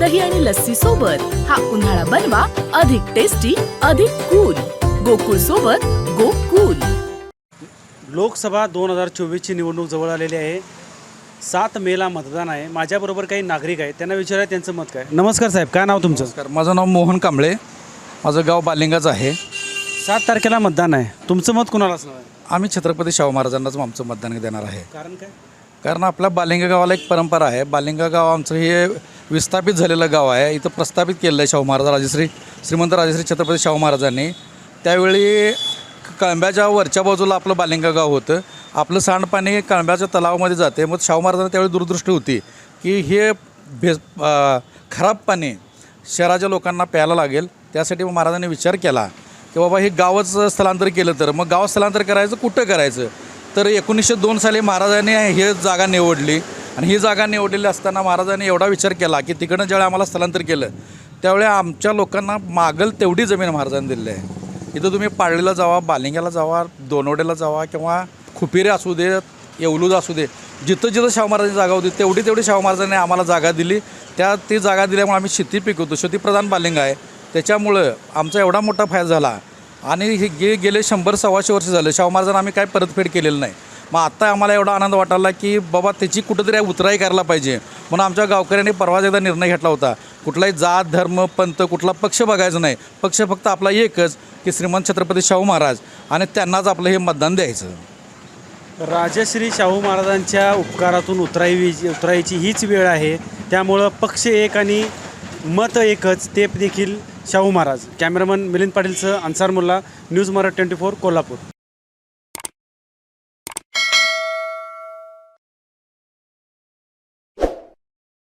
दही आणि लस्सी सोबत हा उन्हाळा बनवा अधिक टेस्टी अधिक कूल गोकुळ सोबत गो कूल लोकसभा दोन हजार चोवीसची निवडणूक जवळ आलेली आहे. सात मेला मतदान आहे. माझ्याबरोबर काही नागरिक आहेत. त्यांना विचारा त्यांचं मत काय? नमस्कार साहेब काय नाव तुमचं? नमस्कार माझं नाव मोहन कांबळे. माझं गाव बालिंगाच आहे. सात तारखेला मतदान आहे. तुमचं मत कुणाला असणार आहे? आम्ही छत्रपती शाहू महाराजांनाच आमचं मतदान देणार आहे. कारण काय? कारण आपल्या बालिंगा गावाला एक परंपरा आहे. बालिंगा गाव आमचं हे विस्थापित झालेलं गाव आहे. इथं प्रस्थापित केलेलं आहे शाहू महाराज राजश्री श्रीमंत राजश्री छत्रपती शाहू महाराजांनी. त्यावेळी कळंब्याच्या वरच्या बाजूला आपलं बालिंगा गाव होतं. आपलं सांडपाणी कळंब्याच्या तलावामध्ये जाते. मग शाहू महाराजांना त्यावेळी दूरदृष्टी होती की हे भे खराब पाणी शहराच्या लोकांना प्यायला लागेल. त्यासाठी मग महाराजांनी विचार केला की बाबा हे गावच स्थलांतर केलं तर. मग गाव स्थलांतर करायचं कुठं करायचं? तर एकोणीसशे दोन साली महाराजांनी हे जागा निवडली. आणि ही जागा निवडलेली असताना महाराजांनी एवढा विचार केला की तिकडनं ज्यावेळी आम्हाला स्थलांतर केलं त्यावेळी आमच्या लोकांना मागल तेवढी जमीन महाराजांनी दिली आहे. इथं तुम्ही पाळलीला जावा बालिंग्याला जावा दोनवडेला जावा किंवा खुपिरे असू दे येवलूज असू दे जिथं जिथं शाहू महाराजांची जागा होती तेवढी तेवढी शाहू महाराजांनी आम्हाला जागा दिली. त्या ती जागा दिल्यामुळे आम्ही शेती पिकवतो. शेतीप्रधान बालिंग आहे. त्याच्यामुळं आमचा एवढा मोठा फायदा झाला. आणि हे गे गेले शंभर सव्वाशे वर्ष झाले. शाहू महाराजांना आम्ही काय परतफेड केलेलं नाही. मग आत्ता आम्हाला एवढा आनंद वाटायला की बाबा त्याची कुठंतरी उतराई करायला पाहिजे. म्हणून आमच्या गावकऱ्यांनी परवाच एकदा निर्णय घेतला होता. कुठलाही जात धर्म पंत कुठला पक्ष बघायचा नाही. पक्ष फक्त आपला एकच की श्रीमंत छत्रपती शाहू महाराज आणि त्यांनाच आपलं हे मतदान द्यायचं. राजश्री शाहू महाराजांच्या उपकारातून उतराई उतराईची हीच वेळ आहे. त्यामुळं पक्ष एक आणि मत एकच ते देखील Shahu Maharaj. Cameraman Milind पाटीलचं Ansar Mulla news Marathi twenty four Kolhapur.